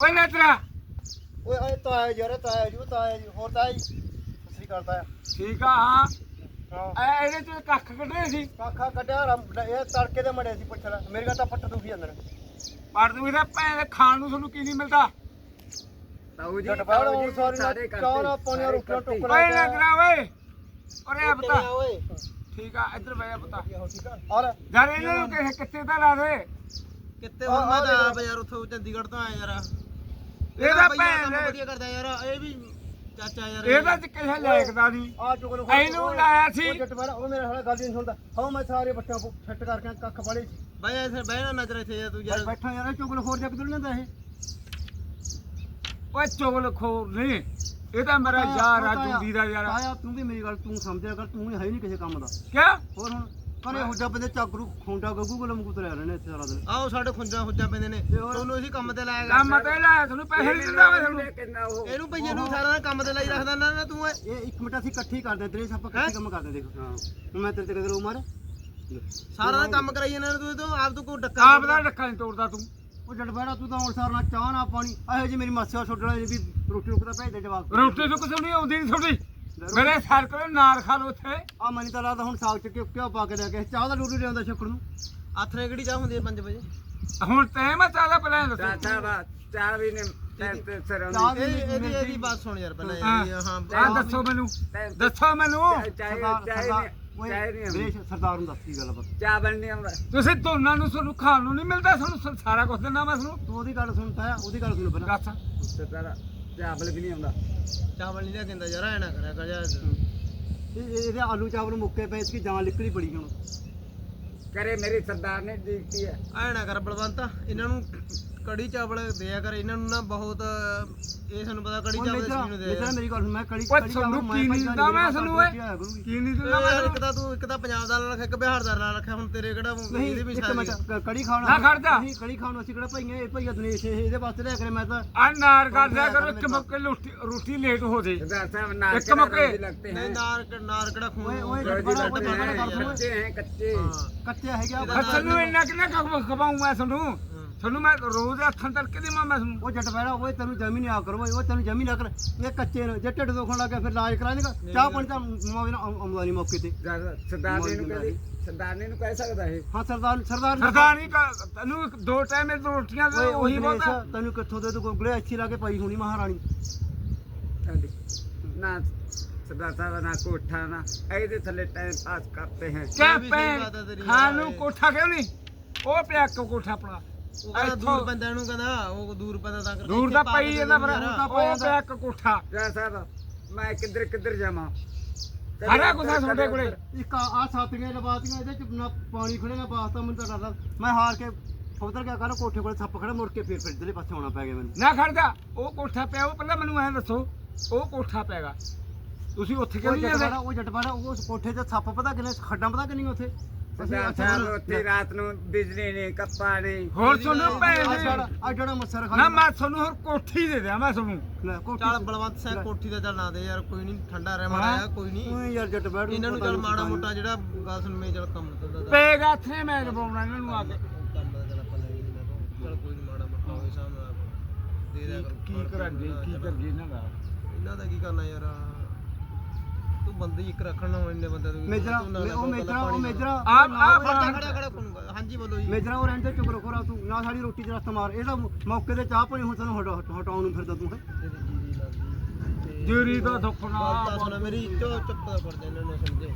ਓਏ ਨੇਤਰਾ ਓਏ ਆਏ ਤਾਂ ਆਇਆ ਯਾਰ ਤਾਂ ਆਇਆ ਜੀ ਤਾਂ ਆਇਆ ਜੀ ਹੋਰ ਤਾਂ ਆਇਆ ਜੀ। ਸਤਿ ਸ੍ਰੀ ਅਕਾਲ ਤਾਇਆ। ਠੀਕ ਆ ਹਾਂ। ਹਾਂ। ਐ ਇਹਦੇ ਚ ਕੱਖ ਕੱਢੇ ਸੀ? ਕਾਖਾ ਕੱਢਿਆ ਰਮ ਇਹ ਤੜਕੇ ਦੇ ਮੜੇ ਸੀ ਪੁੱਛ ਲੈ। ਮੇਰੇ ਕੋਲ ਤਾਂ ਪੱਟ ਦੁਖੀ ਅੰਦਰ। ਪਰ ਤੂੰ ਇਹਦਾ ਭੈਣ ਦੇ ਖਾਣ ਨੂੰ ਤੁਹਾਨੂੰ ਕੀ ਨਹੀਂ ਮਿਲਦਾ? ਤਾਊ ਜੀ ਜੱਟ ਬਾਹਰ ਤਾਊ ਹੁਣ ਜੀ, ਸਾਰੀ ਨਾਲ ਪਾਣੀ ਕਰਤੇ। ਟੁੱਕਣਾ ਓਏ ਨੇਤਰਾ ਓਏ। ਓਰੇ ਓਏ। ਠੀਕ ਆ ਇੱਧਰ ਬਹਿ ਜਾ ਪਤਾ। ਠੀਕ ਆ? ਔਰ ਯਾਰ ਇਹਨਾਂ ਨੂੰ ਕਿਸੇ ਕਿੱਥੇ ਤਾਂ ਲਾ ਦੇ। ਕਿੱਤੇ ਹੁਣ? ਮੈਂ ਤਾਂ। ਆਪ ਯਾਰ ਉੱਥੋਂ ਚੰਡੀਗੜ੍ਹ ਤੋਂ ਆਇਆ ਯਾਰ। ਇਹਦਾ ਭੈਣ ਕੰਮ ਵਧੀਆ ਕਰਦਾ ਯਾਰ ਇਹ ਵੀ ਚਾਚਾ ਯਾਰ। ਇਹਦਾ ਚ ਕਿਸੇ ਲਾਇਕਦਾ ਨਹੀਂ। ਆ ਚੁਗਲ ਇਹਨੂੰ ਲਾਇਆ ਸੀ। ਉਹ ਜੱਟ ਬਾਹਰ ਉਹ ਮੇਰੇ ਹਾਲੇ ਗੱਲ ਨਹੀਂ ਸੁਣਦਾ। ਹਾਂ ਮੈਂ ਸਾਰੇ ਬੱਚਿਆਂ ਕੋ ਫਿੱਟ ਕਰਕੇ ਕੱਖ ਸੀ ਬਾਈ ਇੱਥੇ ਬਹਿਣਾ ਨਜ਼ਰ ਇੱਥੇ ਯਾਰ ਤੂੰ ਯਾਰ ਬੈਠਾ ਯਾਰ ਚੁਗਲ ਹੋਰ ਜਾ ਕਿਧਰ ਲੈਂਦਾ ਇਹ। ਓਏ ਚੁਗਲ ਖੋਰ ਨਹੀਂ। ਇਹ ਤਾਂ ਮੇਰਾ ਯਾਰ ਜੁੰਦੀ ਦਾ ਯਾਰ ਆਇਆ ਤੂੰ ਵੀ ਮੇਰੀ ਗੱਲ ਤੂੰ ਸਮਝਿਆ ਕਰ ਤੂੰ ਹੈ ਹੀ ਨਹੀਂ ਕਿਸੇ ਕੰਮ ਦਾ। ਕਿਆ? ਹੋਰ ਹੁਣ? ਕਰੇ ਹੋ ਜਾ ਬੰਦੇ ਚਾਗਰੂ ਖੋਂਡਾ ਗੱਗੂ ਕੋਲ ਮਗੂ ਤੁਰਿਆ ਰਹਿਣੇ ਇੱਥੇ ਸਾਰਾ ਦਿਨ। ਆਓ ਸਾਡੇ ਖੁੰਜਾਂ ਖੁੰਜਾਂ ਪੈਂਦੇ ਨੇ? ਤੁਹਾਨੂੰ ਅਸੀਂ ਕੰਮ ਤੇ ਲਾਇਆ ਕੰਮ ਤੇ ਲਾਇਆ ਤੁਹਾਨੂੰ ਪੈਸੇ ਨਹੀਂ ਦਿੰਦਾ ਮੈਂ ਤੁਹਾਨੂੰ ਕਿੰਨਾ ਉਹ? ਇਹਨੂੰ ਭਈਏ ਨੂੰ ਸਾਰਾ ਦਿਨ ਕੰਮ ਤੇ ਲਾਈ ਰੱਖਦਾ ਨਾ ਨਾ ਤੂੰ ਇਹ। ਇੱਕ ਮਿੰਟ ਅਸੀਂ ਇਕੱਠੇ ਕਰਦੇ ਤੇਰੇ ਆਪਾਂ ਇਕੱਠੇ ਕੰਮ ਕਰਦੇ ਦੇਖ। ਹਾਂ। ਹੁਣ ਮੈਂ ਤੇਰੇ ਤੇ ਕਦਰ ਉਮਰ ਸਾਰਾ ਦਿਨ ਕੰਮ ਕਰਾਈ ਇਹਨਾਂ ਨੂੰ ਤੂੰ ਤੋਂ ਆਪ ਤੋਂ ਕੋਈ ਡੱਕਾ ਆਪ ਦਾ ਡੱਕਾ ਨਹੀਂ ਤੋੜਦਾ ਤੂੰ। ਉਹ ਜੱਟ ਬੈਠਾ ਤੂੰ ਤਾਂ ਹੁਣ ਸਾਰ ਨਾਲ ਚਾਹ ਨਾ ਪਾਣੀ ਇਹੋ ਜੀ ਮੇਰੀ ਮਾਸਿਆ ਛੋਟਣਾ ਵੀ ਰੋਟੀ ਰੁਕਦਾ ਭੇਜ ਦੇ ਜਵਾਬ। ਰੋਟੀ ਕੁਛ ਨਹੀਂ ਆਉਂਦੀ ਨਹੀਂ ਤੁਹਾਡੀ। ਮੇਰੇ ਸਰ ਕੋਲ ਨਾਰ ਖਾ ਲੋ ਉੱਥੇ। ਆ ਮਨੀ ਤਾਂ ਲੱਗਦਾ ਹੁਣ ਸਾਗ ਚ ਕਿਉਂ ਪਾ ਕੇ ਲੈ ਕੇ ਚਾਹ ਦਾ ਡੂਡੀ ਲਿਆਉਂਦਾ ਛੱਕੜ ਨੂੰ। ਆਥਰੇ ਕਿਹੜੀ ਚਾਹ ਹੁੰਦੀ ਹੈ 5 ਵਜੇ? ਹੁਣ ਤੈਂ ਮੈਂ ਚਾਹਦਾ ਪਹਿਲਾਂ ਇਹ ਦੱਸੋ। ਚਾਚਾ ਬਾ ਚਾਹ ਵੀ ਨੇ ਟਾਈਮ ਤੇ ਸਿਰ ਚਾਹ ਇਹ ਵੀ ਇਹਦੀ ਇਹਦੀ ਬਾਤ ਸੁਣ ਯਾਰ ਪਹਿਲਾਂ ਯਾਰ ਹਾਂ ਆਹ ਦੱਸੋ ਮੈਨੂੰ। ਦੱਸੋ ਮੈਨੂੰ। ਚਾਹ ਸਰਦਾਰ ਚਾਹ ਸਰਦਾਰ ਨਹੀਂ ਚਾਹ ਨਹੀਂ ਆਉਂਦੀ। ਓਏ ਸਰਦਾਰ ਨੂੰ ਦੱਸ ਕੀ ਗੱਲ ਬਸ ਚਾਹ ਬਣ ਨਹੀਂ ਆਉਂਦਾ। ਤੁਸੀਂ ਦੋਨਾਂ ਨੂੰ ਤੁਹਾਨੂੰ ਖਾਣ ਨੂੰ ਨਹੀਂ ਮਿਲਦਾ ਤੁਹਾਨੂੰ ਸ- ਸਾਰਾ ਕੁਝ ਦਿੰਦਾ ਮੈਂ ਤੁਹਾਨੂੰ। ਤੂੰ ਉਹਦੀ ਗੱਲ ਸੁਣ ਤਾਇਆ ਉਹਦੀ ਗੱਲ ਸੁਣ ਪਹਿਲਾਂ। ਦੱਸ। ਸਰਦਾਰਾ ਚਾਵਲ ਵੀ ਨਹੀਂ ਆਉਂਦਾ। ਚਾਵਲ ਨਹੀਂ ਦਿੰਦਾ ਯਾਰ ਐ ਨਾ ਕਰਿਆ ਕਰ ਯਾਰ। ਇਹ- ਇਹ- ਇਹਦੇ ਆਲੂ ਚਾਵਲ ਮੁੱਕੇ ਪਏ ਇਸ ਕੀ ਜਾਨ ਨਿਕਲੀ ਬੜੀ ਹੁਣ। ਕਰੇ ਮੇਰੀ ਸਰਦਾਰ ਨੇ ਦਿੱਤੀ ਹੈ? ਐ ਨਾ ਕਰ ਬਲਵੰਤ ਇਹਨਾਂ ਨੂੰ ਕੜੀ ਚਾਵਲ ਦਿਆ ਕਰ ਇਹਨਾਂ ਨੂੰ ਨਾ ਬਹੁਤ ਇਹ ਸਾਨੂੰ ਪਤਾ ਕੜੀ ਚਾਵਲ ਇਸ ਨੂੰ ਦੇ ਯਾਰ ਮੇਰੀ ਗੱਲ ਮੈਂ ਕੜੀ ਓਏ, ਕੜੀ ਸਾਨੂੰ ਕੀ ਨੀਂਦਾ ਮੈਂ ਸਾਨੂੰ ਓਏ? ਕੀ ਨਹੀਂ ਦਿੰਦਾ ਮੈਂ ਇੱਕ ਤਾਂ ਤੂੰ ਇੱਕ ਤਾਂ ਪੰਜਾਬ ਦਾ ਰੱਖਿਆ ਇੱਕ ਬਿਹਾਰ ਦਾ ਰੱਖਿਆ ਹੁਣ ਤੇਰੇ ਕਿਹੜਾ ਨਹੀਂ ਇਹਦੇ ਵੀ ਇੱਕ ਕੜੀ ਖਾਣਾ ਨਾ ਖੜ ਜਾ। ਅਸੀਂ ਕੜੀ ਖਾਣਾ ਅਸੀਂ ਕਿਹੜਾ ਭਾਈਆਂ ਇਹ ਭਾਈਆ ਦਨੇਸ਼ ਇਹ- ਇਹਦੇ ਵਾਸਤੇ ਲੈ ਕੇ ਮੈਂ ਤਾਂ ਆ ਨਾਰ ਕਰਦਿਆ ਕਰੋ ਇੱਕ ਮੱਕੇ ਰੋਟੀ ਰੋਟੀ ਲੇਟ ਹੋ ਜੇ। ਇੱਕ ਮੱਕੇ ਨਹੀਂ ਨਾਰ ਨਾਰ ਕਿਹੜਾ ਖੂਨ ਓਏ ਓਏ ਕੱਟ ਪਾਣਾ ਓਏ ਕੱਟ ਪਾਣਾ ਕਰ ਦੂੰ ਨੂੰ ਇੰਨਾ ਕਿੰਨਾ ਖਵਾਉਂ ਮੈਂ ਤੁਹਾਨੂੰ? ਤੁਹਾਨੂੰ ਮੈਂ ਰੋਜ਼ ਹੱਥਾਂ ਤੜਕੇ ਦੇ ਮੈਂ ਤੁਹਾਨੂੰ ਉਹ ਜੱਟ ਬੈਠਾ ਓਏ ਤੈਨੂੰ ਜਮੀ ਨਹੀਂ ਆ ਕਰੋ ਓਏ ਉਹ ਤੈਨੂੰ ਜਮੀ ਨਾ ਕਰ। ਇਹ ਕੱਚੇ ਨੇ ਜੇ ਢਿੱਡ ਦੁਖਣ ਲੱਗ ਗਿਆ ਫਿਰ ਇਲਾਜ ਕਰਾ ਦੇਗਾ ਚਾਹ ਪਾਣੀ ਤਾਂ ਆਉਂ- ਆਉਂਦਾ ਨਹੀਂ ਮੌਕੇ ਤੇ। ਸਰਦਾਰ ਨੇ ਨੂੰ ਕਹਦੇ ਸਰਦਾਰ ਨੇ ਨੂੰ ਕਹਿ ਸਕਦਾ ਹੈ ਹਾਂ ਸਰਦਾਰ ਸਰਦਾਰ ਸਰਦਾਰੀ ਤੈਨੂੰ ਇੱਕ ਦੋ ਟਾਈਮ ਇਹ ਰੋਟੀਆਂ ਦੇ ਓਏ ਉਹੀ ਉਹੀ ਬਹੁਤ। ਆ। ਤੈਨੂੰ ਕਿੱਥੋਂ ਦੇ ਤੂੰ ਗੋਗਲੇ ਅੱਛੀ ਲਾ ਕੇ ਪਾਈ ਹੋਣੀ ਮਹਾਰਾਣੀ। ਨਾ ਸਰਦਾਰ ਸਾਹਿਬ ਨਾ ਕੋਠਾ ਨਾ ਇਹਦੇ ਥੱਲੇ ਟਾਈਮ ਪਾਸ ਕਰਤੇ हैं ਕਿਆ ਇਹ ਆ ਨੂੰ। ਕੋਠਾ ਕਿਉਂ ਨਹੀਂ? ਉਹ ਪਿਆ ਕੋਠਾ ਆਪਣਾ। ਦੂਰ ਕਹਿੰਦਾ ਉਹ ਦੂਰ ਤਾਂ ਕਰਕੇ ਦੂਰ ਇੱਥੇ ਪਈ ਜਾਂਦਾ ਕੋਠਾ। ਸਾਹਿਬ ਮੈਂ ਕਿੱਧਰ ਕਿੱਧਰ ਜਾਵਾਂ? ਸਾਰਾ ਕੁਛ ਆ ਤੁਹਾਡੇ ਕੋਲੇ। ਇੱਕ ਆ ਸਾਥੀਆਂ ਲਵਾਤੀਆਂ ਇਹਦੇ ਚ ਨਾ ਪਾਣੀ ਖੜੇ ਨਾ ਵਾਸਤਾ ਮੈਨੂੰ ਤਾਂ ਡਰਦਾ ਮੈਂ ਹਾਰ ਕੇ ਉਧਰ ਗਿਆ ਕਰ ਕੋਠੇ ਕੋਲੇ ਸੱਪ ਖੜਾ ਮੁੜ ਕੇ ਫੇਰ ਫਿਰ ਇਧਰਲੇ ਪਾਸੇ ਆਉਣਾ ਪੈ ਗਿਆ ਮੈਨੂੰ। ਨਾ ਖੜਦਾ ਉਹ ਕੋਠਾ ਪਿਆ ਉਹ ਪਹਿਲਾਂ ਮੈਨੂੰ ਐਂ ਦੱਸੋ ਉਹ ਕੋਠਾ ਪੈਗਾ ਤੁਸੀਂ ਉੱਥੇ ਕਿਉਂ ਉਹ ਨਹੀਂ ਜੱਟ ਜਾਂਦੇ? ਬਾੜਾ ਉਹ ਉਸ ਕੋਠੇ ਤੇ ਸੱਪ ਪਤਾ ਕਿੰਨੇ ਖੱਡਾਂ ਪਤਾ ਕਿੰਨੀਆਂ ਉੱਥੇ? ਸਰਦਾਰ ਸਾਹਿਬ ਉੱਥੇ ਰਾਤ ਨੂੰ ਬਿਜਲੀ ਨਹੀਂ ਕੱਪਾ ਨਹੀਂ ਹੋਰ ਤੁਹਾਨੂੰ ਭੈਣ ਆ ਦੇ ਜਿਹੜਾ ਆ ਜਿਹੜਾ ਮੱਛਰ ਖਾ ਨਾ ਮੈਂ ਤੁਹਾਨੂੰ ਹੋਰ ਕੋਠੀ ਦੇ ਦਿਆਂ ਮੈਂ ਤੁਹਾਨੂੰ। ਲੈ ਕੋਠੀ ਚੱਲ ਬਲਵੰਤ ਸਿੰਘ ਕੋਠੀ ਦਾ ਚੱਲ ਨਾ ਦੇ ਯਾਰ ਕੋਈ ਨਹੀਂ ਠੰਡਾ ਰਹਿ ਮਾੜਾ ਹਾਂ। ਜਿਹਾ, ਕੋਈ ਨਹੀਂ। ਓਏ ਯਾਰ ਜੱਟ ਬਾੜਾ ਇਹਨਾਂ ਨੂੰ ਚੱਲ ਮਾੜਾ ਮੋਟਾ ਜਿਹੜਾ ਗੱਲ ਸੁਣ ਮੇ ਚੱਲ ਕੰਮ ਦਿੰਦਾ ਦਾ ਪੇਗਾ ਇੱਥੇ ਮੈਂ ਲਵਾਉਣਾ ਇਹਨਾਂ ਨੂੰ ਆ ਕੇ ਕੰਮ ਦਾ ਚੱਲ ਆਪਾਂ ਲੈ ਲੈਂਦੇ ਨੇ ਚੱਲ ਕੋਈ ਨਹੀਂ ਮਾੜਾ ਮੋਟਾ ਹੋਵੇ ਸਾਹਮਣੇ। ਦੇ ਦਿਆ ਕਰੋ। ਕੀ ਕਰਾਂਗੇ? ਕੀ ਕਰੀਏ ਇਹਨਾਂ ਦਾ? ਇਹਨਾਂ ਦਾ ਕੀ ਕਰਨਾ ਯਾਰ? ਤੂੰ ਬੰਦੇ ਹੀ ਇੱਕ ਰੱਖਣ ਨਾ ਇੰਨੇ ਬੰਦੇ ਤੋਂ ਮੇਜਰਾ ਉਹ ਮੇਜਰਾ ਉਹ ਮੇਜਰਾ। ਆ ਆ ਖੜਾ ਖੜਾ ਖੜਾ ਹਾਂਜੀ ਬੋਲੋ ਜੀ। ਮੇਜਰਾ ਉਹ ਰਹਿੰਦੇ ਚੁੱਪ ਰੋ ਖੋਰਾ ਤੂੰ। ਨਾ ਸਾਡੀ ਰੋਟੀ ਚ ਰਸਤ ਮਾਰ। ਇਹਦਾ ਮੌਕੇ ਤੇ ਚਾਹ ਪਾਣੀ ਹੁਣ ਤੈਨੂੰ ਹਟਾ- ਹਟਾਉਣ ਨੂੰ ਫਿਰਦਾ ਤੂੰ ਹੈ। ਜੀਰੀ ਦਾ ਦੁੱਖਣਾ ਗੱਲ ਤਾਂ ਸੁਣ ਮੇਰੀ ਚੋ ਚੁੱਪ ਦਾ ਕਰ ਦੇ ਇਹਨਾਂ ਨੂੰ ਸਮਝੇ।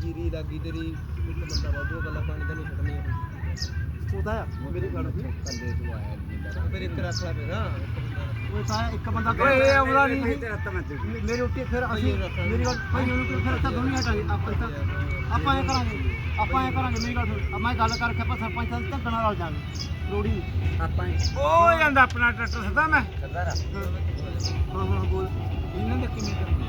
ਜੀਰੀ ਲੱਗੀ ਤੇਰੀ ਇੱਕ ਬੰਦਾ ਵਾਧੂ ਗੱਲਾਂ ਪਾਣੀ ਤਾਂ ਨਹੀਂ ਛੱਡਣੀ ਉਹਦਾ ਮੇਰੀ ਗੱਲ ਸੁਣ। ਕੱਲੇ ਤੋਂ ਆਇਆ ਫਿਰ ਇੱਕ ਰੱਖ ਲੈ ਹਾਂ। ਉਹ ਇੱਕ ਬੰਦਾ ਓਏ ਆਉਂਦਾ ਨਹੀਂ। ਮੇ- ਮੇਰੀ ਰੋਟੀ ਫਿਰ ਅਸੀਂ ਮੇਰੀ ਗੱਲ ਭਾਈ ਉਹਨੂੰ ਫਿਰ ਅੱਛਾ ਦੋਨੇ ਹਟਾਂਗੇ ਆਪਾਂ ਤਾਂ ਆਪਾਂ ਇਹ ਕਰਾਂਗੇ। ਆਪਾਂ ਇਹ ਕਰਾਂਗੇ ਮੇਰੀ ਗੱਲ ਸੁਣ। ਆ ਮੈਂ ਗੱਲ ਕਰਕੇ ਆਪਾਂ ਸਰਪੰਚ ਨਾਲ ਧੱਕਣ ਨਾਲ ਰਲ ਜਾਾਂਗੇ ਰੋੜੀ ਆਪਾਂ ਉਹ ਜਾਂਦਾ ਆਪਣਾ ਟਰੈਕਟਰ ਸਦਾ ਮੈਂ। ਸਰਦਾਰ ਹਾਂ। ਹਾਂ ਬੋਲ। ਇਹਨਾਂ ਦੇ ਕਿਵੇਂ ਕਰਨੀ?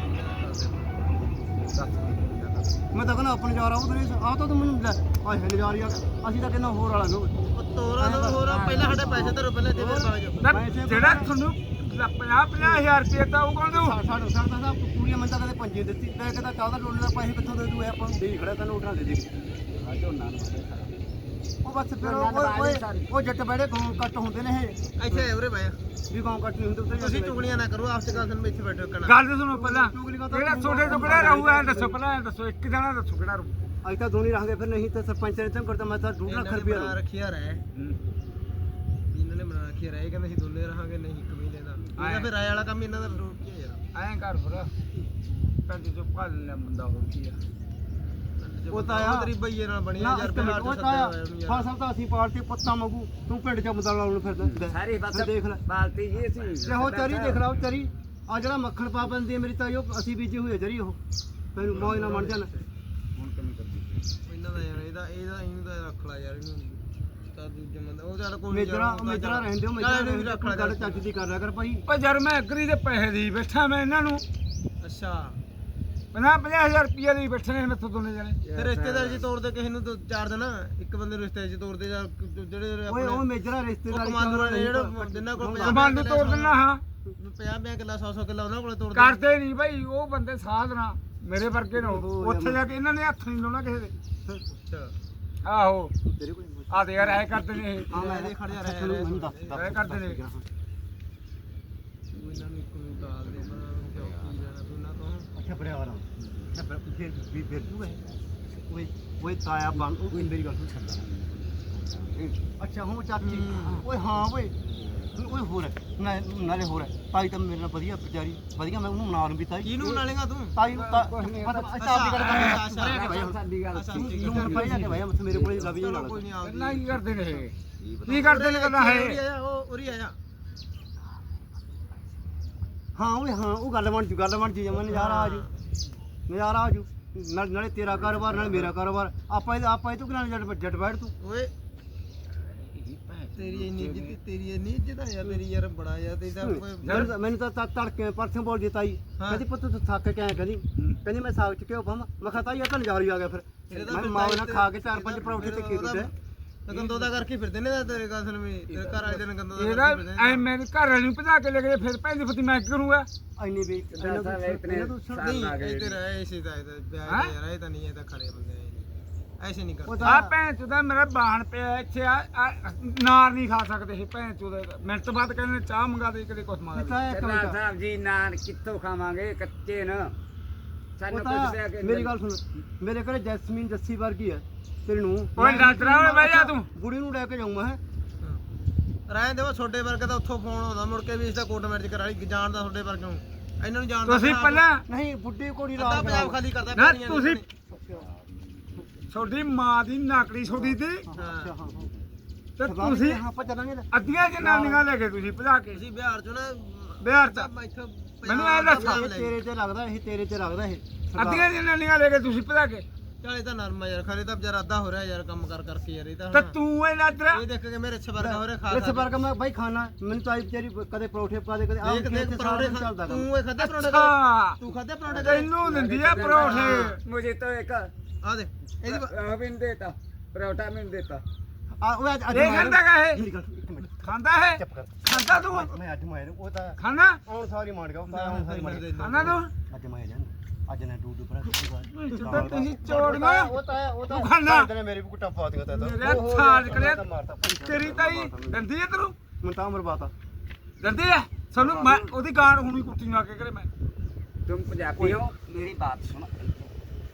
ਮੈਂ ਤਾਂ ਕਹਿੰਦਾ ਆਪਣੇ ਆ ਤਾਂ ਤੂੰ ਮੈਨੂੰ ਲੈ। ਆਏ ਹੈ ਨਜ਼ਾਰੀ ਆ। ਅਸੀਂ ਤਾਂ ਕਿੰਨਾ ਹੋਰ ਵਾਲਾ ਨੂੰ ਉਹ ਤੋਰਾ ਦਾ ਹੋਰ ਆ, ਪਹਿਲਾਂ ਸਾਡੇ ਪੈਸੇ ਧਰੋ ਪਹਿਲਾਂ ਜਾਓ ਜਿਹੜਾ ਤੁਹਾਨੂੰ 50 ਹਜ਼ਾਰ ਰੁਪਏ ਤਾਂ ਉਹ ਕੌਣ ਦੇਊ? ਸਾਡਾ ਸਾਡਾ ਤਾਂ ਪੂਰੀਆਂ ਮੰਦਾ ਕਦੇ ਪੰਜੀ ਦਿੱਤੀ ਤਾਂ ਚਾਹ ਦਾ ਡੋਲੇ ਦਾ ਪੈਸੇ ਕਿੱਥੋਂ ਦੇ ਦੂ ਇਹ ਆਪਾਂ ਨੂੰ ਦੇ ਹੀ ਖੜਾ ਤੈਨੂੰ ਉਠਾ ਦੇ ਦੇ। ਆ ਝੋਨਾ ਨੂੰ ਉਹ ਬਸ ਫਿਰ ਉਹ ਉਹ- ਉਹ ਜੱਟ ਬੜੇ ਗਾਉਂ ਕੱਟ ਹੁੰਦੇ ਨੇ ਇਹ। ਇੱਥੇ ਆਏ ਉਰੇ ਬਾਇਆ। ਵੀ ਗਾਉਂ ਕੱਟ ਨਹੀਂ ਹੁੰਦੇ ਉੱਧਰ ਤੁਸੀਂ ਚੁਗਲੀਆਂ ਨਾ ਕਰੋ ਆਪਸੇ ਗੱਲ ਸੁਣ ਇੱਥੇ ਬੈਠੋ ਕਣਾ ਗੱਲ ਤਾਂ ਸੁਣੋ ਪਹਿਲਾਂ। ਜਿਹੜਾ ਛੋਟੇ ਟੁਕੜਾ ਰਹੂਗਾ ਦੱਸੋ ਪਹਿਲਾਂ ਇਹ ਦੱਸੋ ਇੱਕ ਜਣਾ ਦੱਸੋ ਕਿਹੜਾ ਰਹੂ? ਅੱਜ ਤਾਂ ਦੋਨੀ ਰਹਾਂਗੇ ਫਿਰ ਨਹੀਂ ਤਾਂ ਸਰਪੰਚ ਨੇ ਤਾਂ ਕਰਦਾ ਮੈਂ ਤਾਂ 2 ਲੱਖ ਰੁਪਏ ਬਣਾ ਰੱਖਿਆ ਰਹਿ। ਰੱਖਿਆ ਰਹਿ ਕਹਿੰਦੇ ਅਸੀਂ ਦੋਨੇ ਰਹਾਂਗੇ ਨਹੀਂ ਇੱਕ ਮਹੀਨੇ ਦਾ ਇਹਦਾ ਫਿਰ ਰਾਏ ਵਾਲਾ ਕੰਮ ਇਹਨਾਂ ਦਾ ਹੋਰ ਕੀ ਹੈ ਯਾਰ। ਐਂ ਕਰ ਫਿਰ। ਕੰਜ ਚੋਂ ਭਾਲ ਲੈ ਬੰਦਾ ਹੋ ਕੀ ਆ। ਉਹ ਤਾਂ ਆ। ਤੇਰੀ ਬਈਏ ਨਾਲ ਬਣੀ ਨਾ ਯਾਰ ਇੱਕ ਮਿੰਟ, ਉਹ ਤਾਂ ਆ ਯਾਰ। ਫਸਲ ਤਾਂ ਅਸੀਂ ਪਾਲਤੀ ਪੱਤਾ ਮੰਗੂ ਤੂੰ ਪਿੰਡ ਚ ਮਦਲ ਲਾਉਣ ਫਿਰਦਾ। ਸਾਰੀ ਬਸ ਦੇਖ ਲੈ। ਬਾਲਟੀ ਇਹ ਸੀ ਤੇ ਉਹ ਚਰੀ ਦੇਖ ਲਾ ਉਹ ਚਰੀ। ਆ ਜਿਹੜਾ ਮੱਖਣ ਪਾ ਬੰਦੀ ਮੇਰੀ ਤਾਂ ਉਹ ਅਸੀਂ ਬੀਜੀ ਹੋਈ ਹੈ ਜਰੀ ਉਹ। ਮੈਨੂੰ ਮੌਜ ਨਾਲ ਮਣ ਜਾਣ ਹੁਣ ਕਿਵੇਂ ਕਰਦੀ? ਇਹਨਾਂ ਦਾ ਯਾਰ ਇਹਦਾ ਇਹਦਾ ਇਹਨੂੰ ਤਾਂ ਰੱਖ ਲਾ ਯਾਰ ਇਹਨੂੰ। ਤਾਂ ਦੂਜੇ ਬੰਦਾ ਉਹ ਚੱਲ ਕੋਈ ਨੀ ਮੇਜਰਾ ਯਾਰ, ਉਹ ਤਾਂ ਮੇਜਰਾ ਚੱਲ- ਰਹਿੰਦੇ ਹੋ ਚੱਲ ਮੇਜਰਾ ਇਹਨੂੰ ਵੀ ਰਹਿੰਦੇ ਰੱਖ ਲਾ ਗੱਲ ਚੱਲ। ਚੱਜ ਦੀ ਕਰ ਲਿਆ ਕਰ ਭਾਈ। ਓ ਯਾਰ ਮੈਂ ਅਗਰੀ ਦੇ ਪੈਸੇ ਦੀ ਬੈਠਾ ਮੈਂ ਇਹਨਾਂ ਨੂੰ। ਅੱਛਾ। 50 ਹਜ਼ਾਰ ਰੁਪਏ ਲਈ ਬੈਠੇ ਨੇ ਮੈਥੋਂ ਦੋਨੇ ਜਣੇ। ਫਿਰ ਰਿਸ਼ਤੇਦਾਰ ਜੀ ਤੋੜਦੇ ਕਿਸੇ ਨੂੰ ਤਾਂ ਚਾਰ ਦਿਨ ਇੱਕ ਬੰਦੇ ਨੂੰ ਰਿਸ਼ਤੇ 'ਚ ਤੋੜਦੇ ਜਾਂ ਜਿਹੜੇ ਓਏ ਆਪਣੇ ਉਹ ਮੇਜਰਾ ਰਿਸ਼ਤੇਦਾਰ ਕਮਾਂਡਰ ਨੇ ਜਿਹੜਾ ਜਿੰਨਾ ਕੋਲ ਪੰਜਾਹ ਕਮਾਂਡ ਨੂੰ ਤੋੜ ਦਿੰਦਾ ਹਾਂ 50 50 ਕਿੱਲਾ 100 100 ਕਿੱਲਾ ਉਹਨਾਂ ਕੋਲੇ ਤੋੜਦੇ ਕਰਦੇ ਨਹੀਂ ਭਾਈ ਉਹ ਬੰਦੇ ਸਾਧ ਨਾ ਮੇਰੇ ਵਰਗੇ ਨਾ। ਉੱਥੇ ਜਾ ਕੇ ਇਹਨਾਂ ਨੇ ਹੱਥ ਨਹੀਂ ਲਾਉਣਾ ਕਿਸੇ ਦੇ। ਅੱਛਾ। ਆਹੋ। ਤੇਰੇ ਕੋਲ ਆ ਦੇ ਯਾਰ ਐ ਕਰਦੇ ਨੇ ਇਹ। ਹਾਂ ਮੈਂ ਖੜ ਜਾ ਰਿਹਾ, ਮੈਨੂੰ ਦੱਸ ਦੱਸ ਐ ਕਰਦੇ ਨੇ। ਇਹਨਾਂ ਨੂੰ ਇੱਕ ਨੂੰ ਦਾਲ ਦੇ ਨਾ ਚੌਕੀ ਜਾਣਾ ਤੂੰ ਨਾ ਤੋਂ ਅੱਛਾ ਬੜਿਆ ਵਾਲਾ ਅੱਛਾ ਫਿਰ ਫਿਰ ਵੀ ਫਿਰ ਤੂੰ ਹੈ ਓਏ ਓਏ ਤਾਇਆ ਬਣ ਉਹ ਮੇਰੀ ਗੱਲ ਸੁਣ। ਅੱਛਾ ਹੁਣ ਚਾਚੀ। ਓਏ ਹਾਂ ਓਏ। ਓਏ ਹੋਰ ਹੈ, ਨਾ ਨਾਲੇ ਹੋਰ ਹੈ। ਤਾਈ ਤਾਂ ਮੇਰੇ ਨਾਲ ਵਧੀਆ ਵਿਚਾਰੀ। ਵਧੀਆ ਮੈਂ ਉਹਨੂੰ ਮਨਾ ਲੂੰ ਵੀ ਤਾਈ ਕਿਹਨੂੰ ਨਾਲੇਗਾ ਤੂੰ? ਤਾਈ ਨੂੰ ਤਾਂ ਪਤਾ ਅੱਛਾ ਆਪਦੀ ਗੱਲ ਕਰ ਅੱਛਾ, ਅੱਛਾ, ਰਿਹਾ ਕਿ ਭਾਈ ਹੁਣ ਸਾਡੀ ਗੱਲ ਅੱਛਾ, ਸੀ ਠੀਕ ਤੂੰ ਹੁਣ ਪੜ੍ਹ ਜਾ ਕੇ ਭਾਈ ਹੁਣ ਮੇਰੇ ਕੋਲ ਲਵੀ ਚਲੋ ਨਾਲ। ਕੋਈ ਨਹੀਂ ਆਓ ਇਹਨਾਂ ਕੀ ਕਰਦੇ ਨੇ ਇਹ? ਕੀ ਕਰਦੇ ਨੇ ਗੱਲਾਂ ਉਰੀ ਹੈ ਆਇਆ ਉਹ ਉਰੀ ਆਇਆ। ਹਾਂ ਓਏ ਹਾਂ ਉਹ ਗੱਲ ਬਣ ਜੂ ਗੱਲ ਬਣ ਜੂ ਜਮਨ ਨਜ਼ਾਰਾ ਆ ਜੂ। ਨਜ਼ਾਰਾ ਆ ਜੂ। ਨਾਲ- ਨਾਲੇ ਤੇਰਾ ਕਾਰੋਬਾਰ ਨਾਲੇ ਮੇਰਾ ਕਾਰੋਬਾਰ। ਆਪਾਂ ਇਹ ਆਪਾਂ ਇਹ ਤੋਂ ਕਿਹਨਾਂ ਜੱਟ ਜੱਟ ਬੈਠ ਤੂੰ? ਓਏ ਤੇਰੀ ਇੰਨੀ ਇੱਜ਼ਤ ਤੇਰੀ ਇੰਨੀ ਇੱਜ਼ਤ ਆ ਯਾਰ ਤੇਰੀ ਯਾਰ ਬੜਾ ਯਾਰ ਤੇ ਤਾਂ ਕੋਈ ਮੈਨੂੰ ਤਾਂ- ਮੈਨੂੰ ਤਾਂ ਤੜ- ਤੜਕੇ ਪਰਸੋਂ ਬੋਲ ਦਿੱਤਾ ਜੀ। ਹਾਂ। ਕਹਿੰਦੀ ਪੁੱਤ ਤੂੰ ਥੱਕ ਕੇ ਆਇਆ ਕਹਿੰਦੀ। ਕਹਿੰਦੀ ਮੈਂ ਸਾਗ ਚ ਘਿਓ ਪਾਵਾਂ। ਮੈਂ ਕਿਹਾ ਤਾਈ ਇਹ ਤਾਂ ਨਜ਼ਾਰਾ ਹੀ ਆ ਗਿਆ ਫਿਰ। ਇਹਦਾ ਤਾਂ ਮੈਂ ਫਿਰ ਮਾਂ ਤਾਈ ਨਾਲ ਤੇ- ਖਾ ਕੇ ਚਾਰ ਪੰਜ ਇਹਦਾ- ਪਰੌਂਠੇ ਤੇ ਖੀਰ ਉਹਦਾ- ਉੱਤੇ ਤਾਂ ਗੰਦੋ ਦਾ ਕਰਕੇ ਫਿਰਦੇ ਨੇ ਤਾਂ ਤੇਰੇ ਗੱਲ ਸੁਣ ਵੀ ਤੇਰੇ ਘਰ ਵਾਲੇ ਦਿਨ ਗੰਦੋ ਦਾ ਇਹਦਾ ਕਰਕੇ ਫਿਰਦੇ ਐ ਨੇ ਮੇਰੇ ਘਰ ਵਾਲੇ ਨੂੰ ਭਜਾ ਕੇ ਲੈ ਗਏ ਫਿਰ ਪਹਿਲੀ ਫਤੀ ਮੈਂ ਕੀ ਕਰੂੰਗਾ? ਐਨੀ ਵੀ ਦਸ ਸਾਲ ਇਤਨੇ ਸਾਲ ਨਹੀਂ ਇਹ ਤੇਰਾ ਐਸੇ ਤਾਂ ਇਹਦਾ ਵਿਆਹ ਹੈਂ? ਤੇ ਯਾਰ ਇਹ ਤਾਂ ਨਹੀਂ ਇਹ ਤਾਂ ਖੜੇ ਬੰਦੇ ਆ ਇਹ। ਐਸੇ ਨਹੀਂ ਕਰਦੇ। ਆ ਤਾਂ ਭੈਣ ਚੋਦਾ ਮੇਰਾ ਬਾਣ ਪਿਆ ਇੱਥੇ ਆ ਆ ਨਾਰ ਨਹੀਂ ਖਾ ਸਕਦੇ ਇਹ ਭੈਣ ਚੋਦਾ ਮਿੰਟ ਬਾਅਦ ਕਹਿੰਦੇ ਨੇ ਚਾਹ ਮੰਗਾ ਦੇ ਕਦੇ ਕੁਛ ਮੰਗਾ ਦੇ। ਤਾਂ ਇੱਕ ਸਰਦਾਰ ਮਿੰਟ ਸਾਹਿਬ ਜੀ ਨਾਨ ਕਿੱਥੋਂ ਖਾਵਾਂਗੇ? ਕੱਚੇ ਨਾ। ਉਹ ਸਾਨੂੰ ਤਾਂ ਕੁਝ ਦੇ ਕੇ ਮੇਰੀ ਗੱਲ ਸੁਣ ਮੇਰੇ ਘਰੇ ਜੈਸਮੀਨ ਜੱਸੀ ਵਰਗੀ ਹੈ ਤੇਰੀ ਨੂੰ। ਓਏ ਲਾਜਰਾ ਓਏ ਬਹਿ ਜਾ ਤੂੰ। ਬੁੜੀ ਨੂੰ ਲੈ ਕੇ ਜਾਊਂ ਮੈਂ ਰਾਏ ਦੇਵਾ ਛੋਟੇ ਵਰਗੇ ਤਾਂ ਉੱਥੋਂ ਫੋਨ ਆਉਂਦਾ ਮੁੜ ਕੇ ਵੀ ਇਸ ਦਾ ਕੋਟ ਮੈਚ ਕਰਾ ਲਈ ਜਾਣਦਾ ਛੋਟੇ ਵਰਗੇ ਨੂੰ ਇਹਨਾਂ ਨੂੰ ਜਾਣਦਾ ਤੁਸੀਂ ਪਹਿਲਾਂ ਨਹੀਂ ਬੁੱਢੀ ਕੋੜੀ ਅੱਧਾ ਰਾਜ ਪੰਜਾਬ ਖਾਲੀ ਕਰਦਾ ਨਾ ਪਾਣੀਆਂ ਤੁਸੀਂ। ਤੁਹਾਡੀ ਮਾਂ ਦੀ ਨਾਕੜੀ ਛੋਡੀ ਤੇ। ਅੱਛਾ ਤੇ ਤੁਸੀਂ ਆਪਾਂ ਚੱਲਾਂਗੇ ਨਾ। ਅੱਧੀਆਂ ਜਨਾਨੀਆਂ ਲੈ ਕੇ ਤੁਸੀਂ ਭਜਾ ਕੇ? ਤੁਸੀਂ ਬਿਹਾਰ ਚੋਂ ਨਾ ਬਿਹਾਰ ਚ? ਇੱਥੋਂ ਮੈਨੂੰ ਐਂ ਦੱਸ। ਤੇਰੇ ਤੇ ਲੱਗਦਾ ਇਹ ਤੇਰੇ ਤੇ ਲੱਗਦਾ ਇਹ। ਅੱਧੀਆਂ ਜਨਾਨੀਆਂ ਲੈ ਕੇ ਤੁਸੀਂ ਭਜਾ ਕੇ? ਚੱਲ ਤਾਂ ਨਰਮ ਯਾਰ ਖਰੇ ਤਾਂ ਵਿਚਾਰਾ ਅੱਧਾ ਹੋ ਰਿਹਾ ਯਾਰ ਕੰਮ ਕਰ ਕਰਕੇ ਯਾਰ ਇਹ ਤਾਂ ਤੇ ਇਹ ਲਾਜਰਾ ਇਹ ਦੇਖ ਕੇ ਮੇਰੇ ਅੱਛੇ ਵਰਗਾ ਹੋ ਰਿਹਾ ਖਾ ਖਾ ਵਰਗਾ ਮੈਂ ਬਾਈ ਖਾਣਾ ਮੈਨੂੰ ਤਾਂ ਵਿਚਾਰੀ ਕਦੇ ਪਰੌਠੇ ਪਾ ਦੇ ਕਦੇ ਆਹ ਦੇਖ ਪਰੌਂਠੇ ਚੱਲਦਾ ਤੂੰ ਇਹ ਖਾਦੇ ਪਰੌਂਠੇ ਅੱਛਾ। ਤੂੰ ਖਾਦੇ ਪਰੌਂਠੇ? ਤੈਨੂੰ ਦਿੰਦੀ ਆ ਪਰੌਠੇ। ਮੁਝੇ ਤਾਂ ਇੱਕ ਆ ਦੇ ਇਹਦੀ ਬ- ਬਿਨ ਦੇਤਾ ਪਰੌਠਾ ਮਿਲ ਦੇਤਾ ਆ ਉਹ ਅੱਜ ਅੱਜ ਇਹ ਮਾਰ- ਖਾਂਦਾ ਕਾ ਇਹ ਮੇਰੀ ਗੱਲ ਸੁਣ, ਇੱਕ ਮਿੰਟ ਖਾਂਦਾ ਹੈ ਚੁੱਪ ਕਰ ਖਾਂਦਾ ਤੂੰ ਮੈਂ ਅੱਜ ਮਾਰ ਉਹ ਤਾਂ ਖਾਣਾ ਆਉਣ ਸਾਰੀ ਮਾਰ ਗਿਆ ਉਹ ਤਾਂ ਆਉਣ ਸਾਰੀ ਮਾਰ ਗਿਆ ਖਾਣਾ ਤੂੰ ਅੱਜ ਮੈਂ ਜਾਣ ਅੱਜ ਨੇ ਡੂਡੂ ਪਰ ਜਿੱਦਾਂ ਤੁਸੀਂ ਚੋੜੀਆਂ ਉਹ ਤਾਂ ਉਹ ਤਾਂ ਤੂੰ ਖਾਨਾ। ਨੇ ਮੇਰੀ ਵੀ ਕੁੱਟਾਂ ਪਾ ਦਿੱਤਾ ਤਾਂ ਮੇਰੇ ਥਾਲ ਕਰਿਆ ਮਾਰਤਾ ਤੇਰੀ ਤਾਈ ਦੰਦੀ ਹੈ ਤੈਨੂੰ ਮੈਂ ਤਾਂ ਮਰਵਾਤਾ ਦੰਦੀ ਹੈ ਸਾਨੂੰ ਮੈਂ ਉਹਦੀ ਗਾਣ ਹੁਣੀ ਕੁੱਤੀ ਨੂੰ ਆ ਕੇ ਕਰੇ ਮੈਂ तुम पंजाबी हो मेरी बात सुनो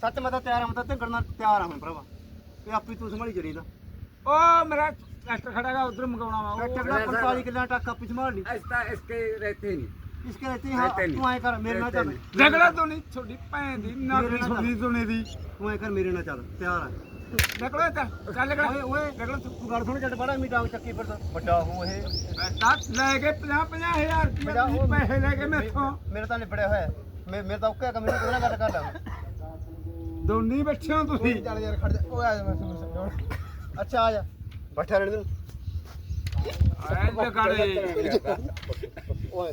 ਸੱਚ ਮੈਂ ਤਾਂ ਤਿਆਰ ਹਾਂ ਮੈਂ ਤਾਂ ਢੰਗਣ ਤਿਆਰ ਹਾਂ ਮੈਂ ਭਰਾਵਾ। ਤੇ ਆਪੀ ਤੂੰ ਸੰਭਾਲੀ ਚੜੀ ਦਾ ਉਹ ਮੇਰਾ ਟਰੈਕਟਰ ਖੜਾ ਗਾ ਉਧਰ ਮੰਗਵਾਉਣਾ ਵਾ। ਉਹ ਟਰੈਕਟਰ 45 ਕਿੱਲਾਂ ਟੱਕ ਆਪੀ ਸੰਭਾਲ ਲਈ। ਐਸਾ ਇਸਕੇ ਰਹਤੇ ਨਹੀਂ। ਇਸਕੇ ਰਹਤੇ ਹਾਂ ਤੂੰ ਐ ਕਰ ਮੇਰੇ ਨਾਲ ਚੱਲ। ਰਗੜਾ ਤੋਂ ਨਹੀਂ ਛੋਡੀ ਭੈਣ ਦੀ ਨਾ ਛੋਡੀ ਸੁਣੇ ਦੀ। ਤੂੰ ਐ ਕਰ ਮੇਰੇ ਨਾਲ ਚੱਲ। ਤਿਆਰ ਆ। ਨਿਕਲੋ ਇੱਥੇ ਚੱਲ ਨਿਕਲ ਓਏ ਓਏ ਨਿਕਲ ਤੂੰ। ਗੱਲ ਸੁਣ ਜੱਟ ਬੜਾ ਮੀ ਚੱਕੀ ਫਿਰਦਾ। ਵੱਡਾ ਹੋ ਇਹ। ਪੈਸਾ ਲੈ ਕੇ 50 50000 ਰੁਪਏ ਪੈਸੇ ਲੈ ਕੇ ਮੇਥੋਂ। ਮੇਰਾ ਤਾਂ ਨਿਬੜਿਆ ਹੋਇਆ। ਮੇਰੇ ਤਾਂ ਔਕਾ ਕੰਮ ਨਹੀਂ ਗੱਲ ਕਰ ਲਾ। ਦੋਨੀ ਬੈਠੇ ਹੋ ਤੁਸੀਂ। ਚੱਲ ਯਾਰ ਖੜ ਜਾ। ਓਏ ਆ ਜਾ ਮੈਂ ਤੈਨੂੰ ਸਮਝਾਉਣਾ। ਅੱਛਾ ਆ ਜਾ। ਬੈਠਾ ਰਹਿਣ ਦੇ। ਐਂ ਤੇ ਓਏ